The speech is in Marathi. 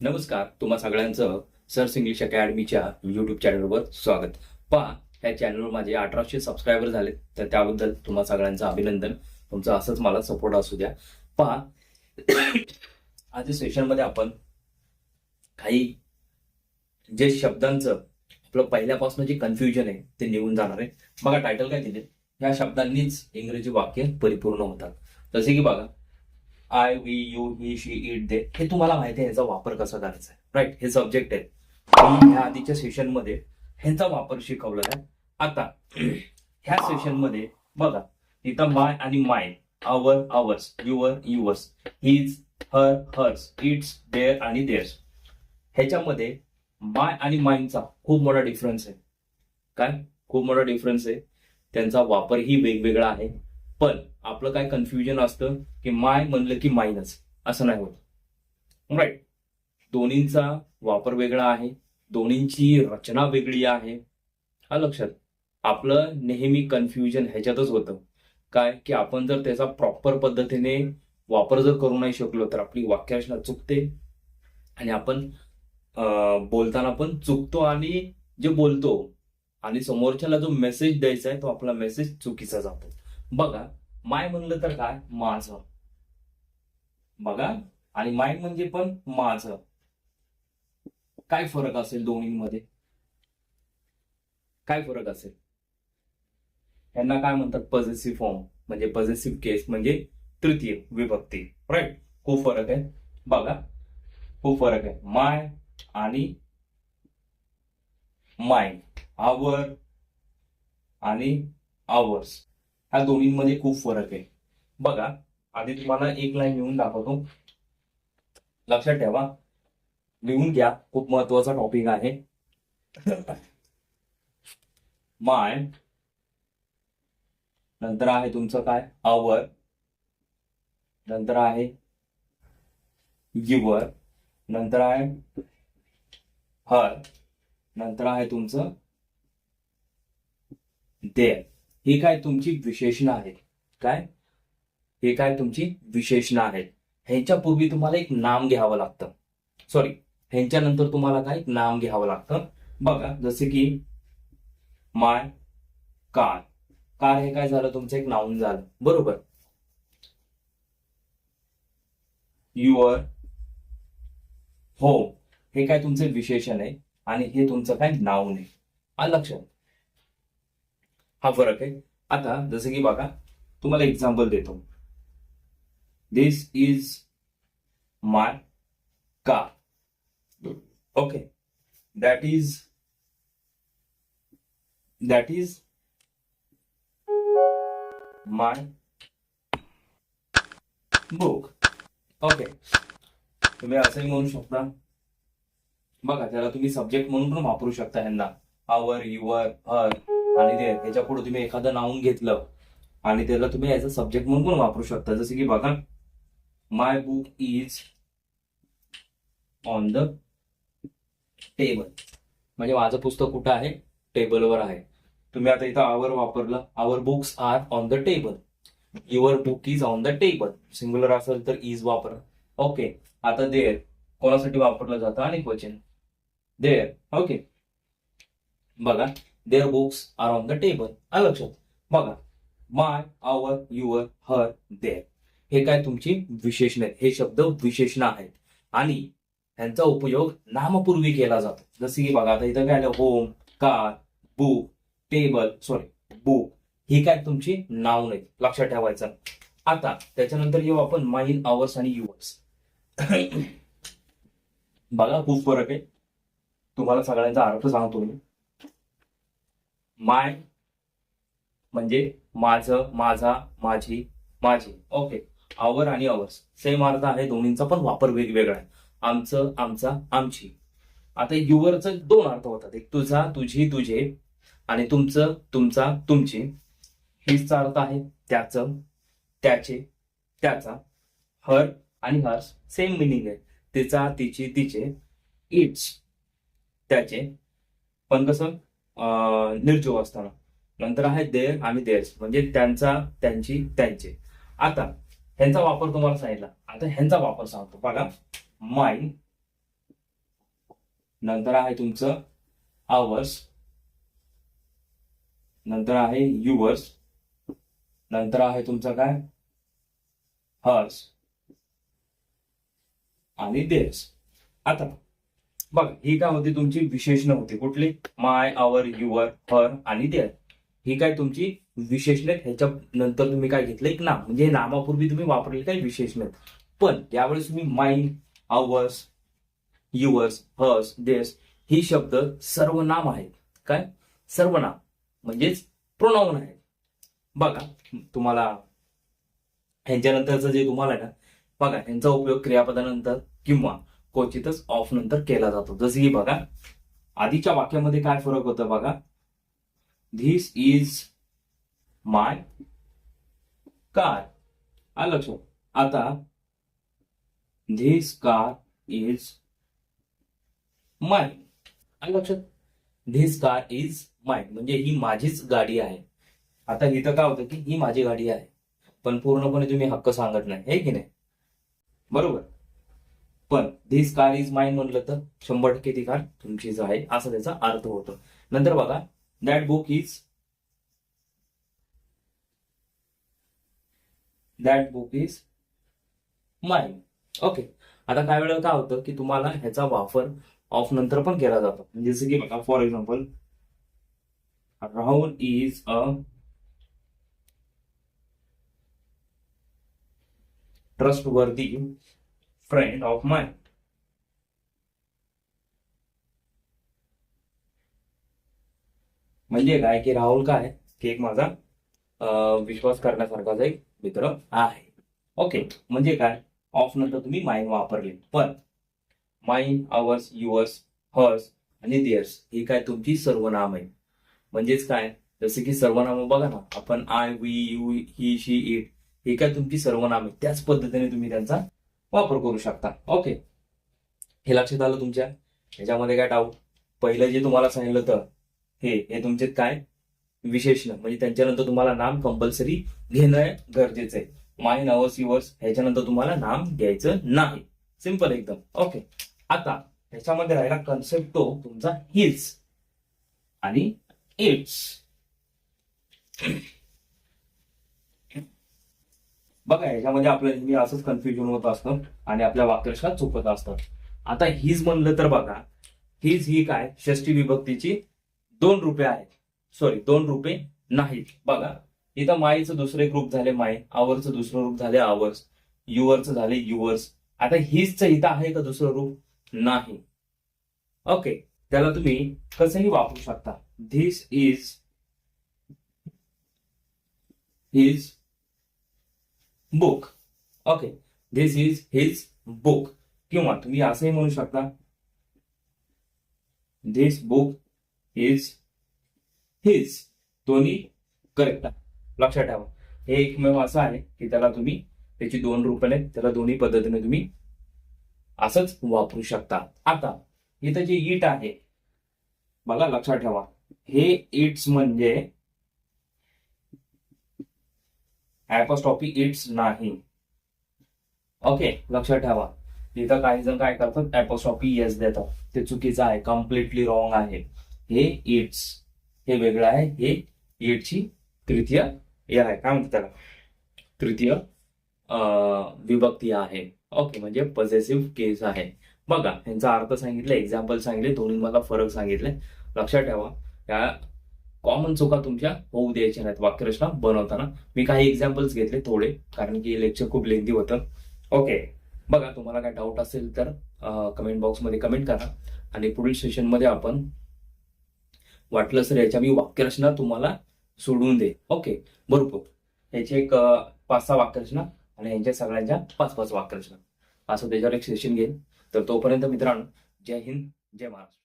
नमस्कार तुम्हा सगळ्यांचं सर्स इंग्लिश अकॅडमीच्या युट्यूब चॅनलवर स्वागत. पहा या चॅनलवर माझे अठराशे सबस्क्रायबर झाले तर त्याबद्दल तुम्हा सगळ्यांचं अभिनंदन. तुमचं असंच मला सपोर्ट असू द्या. पहा आजच्या सेशनमध्ये आपण काही जे शब्दांचं आपलं पहिल्यापासून जे कन्फ्युजन आहे ते निघून जाणार आहे. बघा टायटल काय दिले या शब्दांनीच इंग्रजी वाक्य परिपूर्ण होतात. जसे की बघा I we you he she it they हे तुम्हाला माहिती आहे याचा वापर कसा करायचा आहे. राईट हे सब्जेक्ट आहे. मी ह्या आधीच्या सेशनमध्ये ह्यांचा वापर शिकवला आहे. आता ह्या सेशनमध्ये बघा इथं माय आणि my our ours your yours his her hers its their आणि देअर्स ह्याच्यामध्ये माय आणि माइनचा खूप मोठा डिफरन्स आहे. काय? खूप मोठा डिफरन्स आहे. त्यांचा वापरही वेगवेगळा आहे. पण आपलं काय कन्फ्युजन असतं की माय म्हणलं की मायनस असं नाही होत. राईट दोन्हींचा वापर वेगळा आहे. दोन्हींची रचना वेगळी आहे. हा लक्षात. आपलं नेहमी कन्फ्युजन ह्याच्यातच होतं. काय? की आपण जर त्याचा प्रॉपर पद्धतीने वापर जर करू नाही शकलो तर आपली वाक्यरचना चुकते. आणि आपण बोलताना पण चुकतो आणि जे बोलतो आणि समोरच्याला जो मेसेज द्यायचा आहे तो आपला मेसेज चुकीचा जातो. बघा माय म्हणलं तर काय? माझं. बघा आणि माय म्हणजे पण माझं. काय फरक असेल दोन्हीमध्ये? काय फरक असेल? यांना काय म्हणतात? पॉझिटिव्ह फॉर्म म्हणजे पॉझिटिव्ह केस म्हणजे तृतीय विभक्ती. राईट खूप फरक आहे. बघा खूप फरक आहे. माय आणि माय आवर आणि आवर्स ह्या दोन्हीमध्ये खूप फरक आहे. बघा आधी तुम्हाला एक लाईन लिहून दाखवतो. लक्षात ठेवा. लिहून घ्या. खूप महत्त्वाचा टॉपिक आहे. माय नंतर आहे तुमचं काय? आवर नंतर आहे युवर नंतर आहे हर नंतर आहे तुमचं देर ही काय तुमची विशेषणा आहेत? काय? हे काय तुमची विशेषणा आहेत? ह्यांच्या पूर्वी तुम्हाला एक नाम घ्यावं लागतं. सॉरी ह्यांच्या नंतर तुम्हाला काय? एक नाम घ्यावं लागतं. बघा जसे की माय कार. कार हे काय झालं? तुमचं एक नाऊन झालं. बरोबर? युअर होम हे काय तुमचं विशेषण आहे? आणि हे तुमचं काय नाऊन आहे? लक्षात? हा फरक आहे. आता जसं की बघा तुम्हाला एक्झाम्पल देतो. This is my car okay that is that is my book okay तुम्ही असंही म्हणू शकता. बघा त्याला तुम्ही सब्जेक्ट म्हणून पण वापरू शकता ह्यांना आवर युअर हर आणि ते त्याच्या पुढे तुम्ही एखादं नावून घेतलं आणि त्याला तुम्ही ऍज अ सब्जेक्ट म्हणून पण वापरू शकता. जसं की बघा my book is on the table म्हणजे माझं पुस्तक कुठं आहे? टेबलवर आहे. तुम्ही आता इथं आवर वापरलं. Our books are on the table your book is on the table singular असेल तर इज वापरा. ओके आता देअर कोणासाठी वापरलं जातं? आणि क्वचिन देअर ओके बघा. There books are on the table आलं लक्षात. बघा. माय आवर युअर हर देअर हे काय तुमची विशेषण आहेत? हे शब्द विशेषण आहेत. आणि ह्यांचा उपयोग नामपूर्वी केला जातो. जसे की बघा आता इथं काय आलं? Home car book table sorry book ही काय तुमची नाव नाही लक्षात ठेवायचं. आता त्याच्यानंतर येऊ आपण माईन आवर्स आणि युअर्स बघा खूप फरक आहे. तुम्हाला सगळ्यांचा अर्थ सांगतो मी. माय म्हणजे माझं माझा माझी माझी. ओके आवर आणि अवर्स सेम अर्थ आहे दोन्हींचा पण वापर वेगवेगळा आहे. आमचं आमचा आमची. आता युवरच दोन अर्थ होतात. एक तुझा तुझी तुझे. आणि तुमचं तुमचा तुमची. हिचा अर्थ आहे त्याचं त्याचे त्याचा. हर आणि हर्स सेम मिनिंग आहे. तिचा तिची तिचे. इट्स त्याचे. पण कसं? निर्जीव निर्जोग असताना. नंतर आहे देर आणि देअर्स म्हणजे त्यांचा त्यांची त्यांचे. आता ह्यांचा वापर तुम्हाला सांगितला. आता ह्यांचा वापर सांगतो. बघा. माइन नंतर आहे तुमचं आवर्स नंतर आहे युवर्स नंतर आहे तुमचं काय? हर्स आणि देर्स आता बघ ही काय होती तुमची विशेषण होती कुठली? माय आवर युअर हर आणि देअर. ही काय तुमची विशेषण आहेत ह्याच्या नंतर तुम्ही काय घेतलं? एक नाम. म्हणजे हे नामापूर्वी तुम्ही वापरले काही विशेषण आहेत पण त्यावेळेस तुम्ही माई आवर्स युअर्स हर्स देस ही शब्द सर्वनाम आहेत. काय? सर्वनाम म्हणजेच प्रोनाऊन आहे बघा तुम्हाला ह्यांच्यानंतरचं जे तुम्हाला आहे ना बघा ह्यांचा उपयोग क्रियापदानंतर किंवा क्वचितच ऑफ नंतर केला जातो. जसं की बघा आधीच्या वाक्यामध्ये काय फरक होता बघा? धिस इज माय कार आलं लक्षात? आता धिस कार इज माय आलं लक्षात? धिस कार इज माय म्हणजे ही माझीच गाडी आहे. आता इथं काय होतं की ही माझी गाडी आहे. पण पूर्णपणे तुम्ही हक्क सांगत नाही. हे की नाही? बरोबर? धिस कार इज माइन म्हणलं तर शंभर टक्के ती कार तुमचीच आहे असा त्याचा अर्थ होतो. नंतर बघा that book is that book is mine okay आता काय वेळेला काय होतं की तुम्हाला ह्याचा वापर ऑफ नंतर पण केला जातो. जसं की बघा for example Rahul is a trustworthy friend of mine. म्हणजे काय की राहुल काय? की एक माझा विश्वास करण्यासारखाच एक मित्र आहे. ओके म्हणजे काय? ऑफ नंतर तुम्ही माइन वापरले. पण माइन आवर्स युअर्स हर्स आणि दिअर्स ही काय तुमची सर्वनाम आहे म्हणजेच काय? जसं की सर्वनाम बघा ना आपण I we you he she it हे काय तुमची सर्वनाम आहे त्याच पद्धतीने तुम्ही त्यांचा वापर करू शकता. ओके. हे लक्षात आलं तुमच्या? ह्याच्यामध्ये काय डाऊट पहिलं जे तुम्हाला सांगितलं तर हे हे तुमचे काय विशेषण? म्हणजे त्यांच्यानंतर तुम्हाला नाम कंपल्सरी घेणं गरजेचं आहे. माय नवर्स युवर्स ह्याच्यानंतर तुम्हाला नाम घ्यायचं नाही. सिंपल एकदम. ओके आता ह्याच्यामध्ये राहिला कन्सेप्ट तो तुमचा हिज आणि इट्स बघा याच्यामध्ये आपल्याला नेहमी असंच कन्फ्युजन होत असतं आणि आपल्या वाक्यरचना चुकत असतात. आता हिज म्हणलं तर बघा हिज ही काय? षष्टी विभक्तीची दोन रुपये आहेत. सॉरी दोन रुपये नाहीत. बघा इथं माईचं दुसरे ग्रुप रूप झाले माय आवरचं दुसरं रूप झाले आवर्स युअरचं झाले युअर्स आता हिजचं इथं आहे का दुसरं रूप? नाही. ओके त्याला तुम्ही कसंही वापरू शकता. This is his book okay this is his book किंवा तुम्ही असंही म्हणू शकता धिस बुक इज हिज दोन्ही करेक्ट लक्षात ठेवा. हे एकमेव असं आहे की त्याला तुम्ही त्याची दोन रुपये त्याला दोन्ही पद्धतीने तुम्ही असंच वापरू शकता. आता इथं जे इट आहे बघा लक्षात ठेवा. हे इट्स म्हणजे ऍपॉस्टॉपी इट्स नाही. ओके लक्षात ठेवा. इथं काही जण काय करतात ऍपॉस्टॉपी येस देतात. ते चुकीचं आहे कम्प्लिटली रॉंग आहे. हे इट्स हे वेगळं आहे हे इटची तृतीय हे आहे. काय म्हणतात त्याला? तृतीय विभक्ती आहे. ओके म्हणजे पॉझिटिव्ह केस आहे. बघा यांचा अर्थ सांगितलं एक्झाम्पल सांगितले दोन्ही मला फरक सांगितले. लक्षात ठेवा या कॉमन चुका तुमच्या होऊ द्यायच्या नाहीत. वाक्यरचना बनवताना. मी काही एक्झाम्पल्स घेतले थोडे कारण की लेक्चर खूप लेंदी होतं. ओके बघा तुम्हाला काय डाऊट असेल तर कमेंट बॉक्समध्ये कमेंट करा. आणि पुढील सेशनमध्ये आपण वाटलं सर याच्या मी वाक्यरचना तुम्हाला सोडून दे ओके बरोबर. याची एक पाच सहा वाक्यरचना आणि यांच्या सगळ्यांच्या पाच पाच वाक्यरचना. असं त्याच्यावर एक सेशन घेईन. तर तोपर्यंत मित्रांनो जय हिंद जय महाराष्ट्र.